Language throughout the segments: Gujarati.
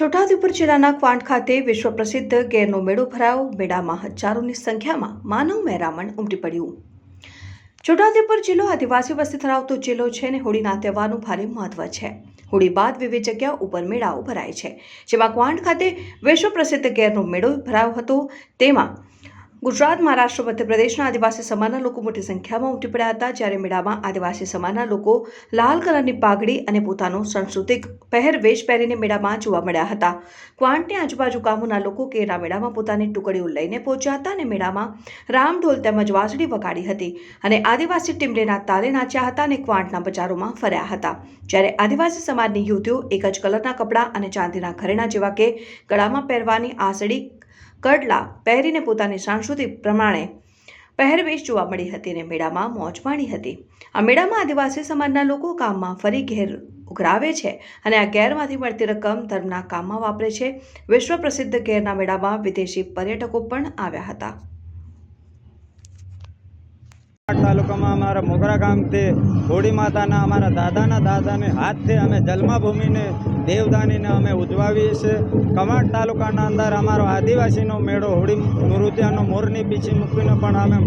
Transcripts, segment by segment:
છોટાઉદેપુર જિલ્લાના ક્વાંટ ખાતે વિશ્વ પ્રસિદ્ધ ગેરનો મેળો ભરાયો. મેળામાં હજારોની સંખ્યામાં માનવ મહેરામણ ઉમટી પડ્યું. છોટાઉદેપુર જિલ્લો આદિવાસી વસ્તી ધરાવતો જિલ્લો છે અને હોળીના તહેવારનું ભારે મહત્વ છે. હોળી બાદ વિવિધ જગ્યાઓ ઉપર મેળાઓ ભરાય છે. જેમાં ક્વાંટ ખાતે વિશ્વ પ્રસિદ્ધ ગેરનો મેળો ભરાયો હતો. તેમાં ગુજરાત મહારાષ્ટ્ર મધ્યપ્રદેશના આદિવાસી સમાજના લોકો મોટી સંખ્યામાં ઉમટી પડ્યા હતા. જ્યારે મેળામાં આદિવાસી સમાજના લોકો લાલ કલરની પાઘડી અને પોતાનો સાંસ્કૃતિક પહેરવેશ પહેરીને મેળામાં જોવા મળ્યા હતા. ક્વાંટની આજુબાજુ ગામોના લોકો કેરા મેળામાં પોતાની ટુકડીઓ લઈને પહોંચ્યા હતા અને મેળામાં રામ ઢોલ તેમજ વાંસળી વગાડી હતી અને આદિવાસી ટીમડેના તાલે નાચ્યા હતા અને ક્વાંટના બજારોમાં ફર્યા હતા. જ્યારે આદિવાસી સમાજની યુવતીઓ એક જ કલરના કપડાં અને ચાંદીના ઘરેણા જેવા કે ગળામાં પહેરવાની આસળી કડલા પહેરીને પોતાની સાંસ્કૃતિક પ્રમાણે પહેરવેશ જોવા મળી હતી અને મેળામાં મોજ માણી હતી. આ મેળામાં આદિવાસી સમાજના લોકો કામમાં ફરી ઘેર ઉઘરાવે છે અને આ ઘેરમાંથી મળતી રકમ ધર્મના કામમાં વાપરે છે. વિશ્વ પ્રસિદ્ધ ઘેરના મેળામાં વિદેશી પર્યટકો પણ આવ્યા હતા. તાલુકામાં અમારા મોગરા ગામથી હોળી માતાના અમારા દાદાના દાદાને હાથથી અમે જન્મભૂમિને દેવદાનીને અમે ઉજવાવીએ છીએ. કમાટ તાલુકાના અંદર અમારો આદિવાસીનો મેળો હોળી નૃત્યનો મોરની પીછી મૂકીને પણ અમે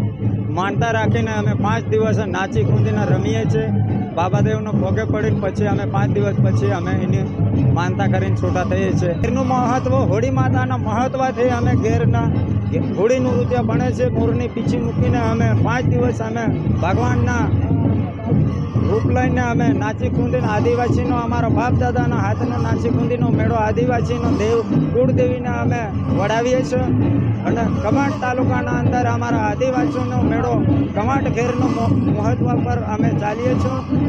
માનતા રાખીને અમે પાંચ દિવસ નાચી કૂદીને રમીએ છીએ. બાબાદેવનો ભોગે પડીને પછી અમે પાંચ દિવસ પછી અમે એની માનતા કરીને છૂટા થઈએ છીએ. ઘેરનું મહત્વ, હોળી માતાના મહત્વથી અમે ઘેરના હોળીનું નૃત્ય બને છે. મોરની પીછી મૂકીને અમે પાંચ દિવસ અમે ભગવાનના રૂપ લઈને અમે નાચી કુંદીનો આદિવાસીનો, અમારો બાપ દાદાના હાથનો નાચી કુંદીનો મેળો, આદિવાસીનો દેવ કુળદેવીને અમે વડાવીએ છીએ. અને કમાટ તાલુકાના અંદર અમારા આદિવાસીનો મેળો, કમાટ ઘેરનો મ- મહત્વ પર અમે ચાલીએ છીએ.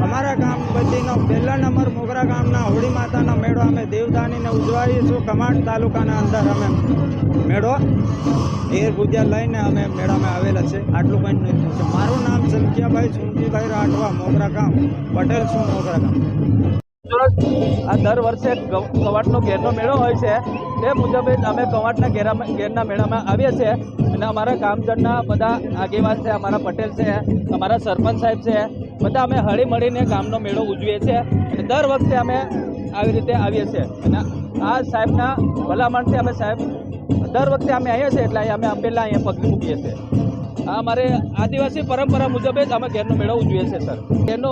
અમારા ગામ બધીનો પહેલા નંબર મોગરા ગામના હોળી માતાનો મેળો અમે દેવદાનીને ઉજવાઈએ છીએ. કમાટ તાલુકાના અંદર અમે મેળો, ઘેર પૂજા લઈને અમે મેળામાં આવેલા છે આટલું કંઈ નથી મારું નામ સંખ્યાભાઈ સુનજીભાઈ રાઠવા ગામ, પટેલ શું મોગરા ગામ? આ દર વર્ષે કવાટનો ઘેરનો મેળો હોય છે. તે મુજબ અમે કવાટના ઘેરા, ઘેરના મેળામાં આવીએ છીએ. અને અમારા ગામજનના બધા આગેવાન છે, અમારા પટેલ છે, અમારા સરપંચ સાહેબ છે, બધા અમે હળી મળીને ગામનો મેળો ઉજવીએ છીએ. અને દર વખતે અમે આવી રીતે આવીએ છીએ. અને આ સાહેબના ભલામણથી અમે સાહેબ, દર વખતે અમે આવીએ છીએ, એટલે અમે અંબેલા અહીંયા પગલી મૂકીએ છીએ. આ અમારે આદિવાસી પરંપરા મુજબ જ અમે ઘેરનો મેળો ઉજવીએ છીએ સર. ઘેરનો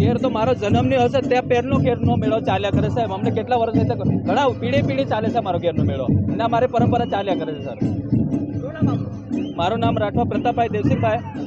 ઘેર તો મારો જન્મની હશે ત્યાં પહેરનો ઘેરનો મેળો ચાલ્યા કરે સાહેબ. અમને કેટલા વર્ષ એટલે ઘણા પીઢી પીઢી ચાલે છે મારો ઘેરનો મેળો. અને અમારી પરંપરા ચાલ્યા કરે છે સર. મારું નામ રાઠવા પ્રતાપભાઈ દેવસિંહભાઈ.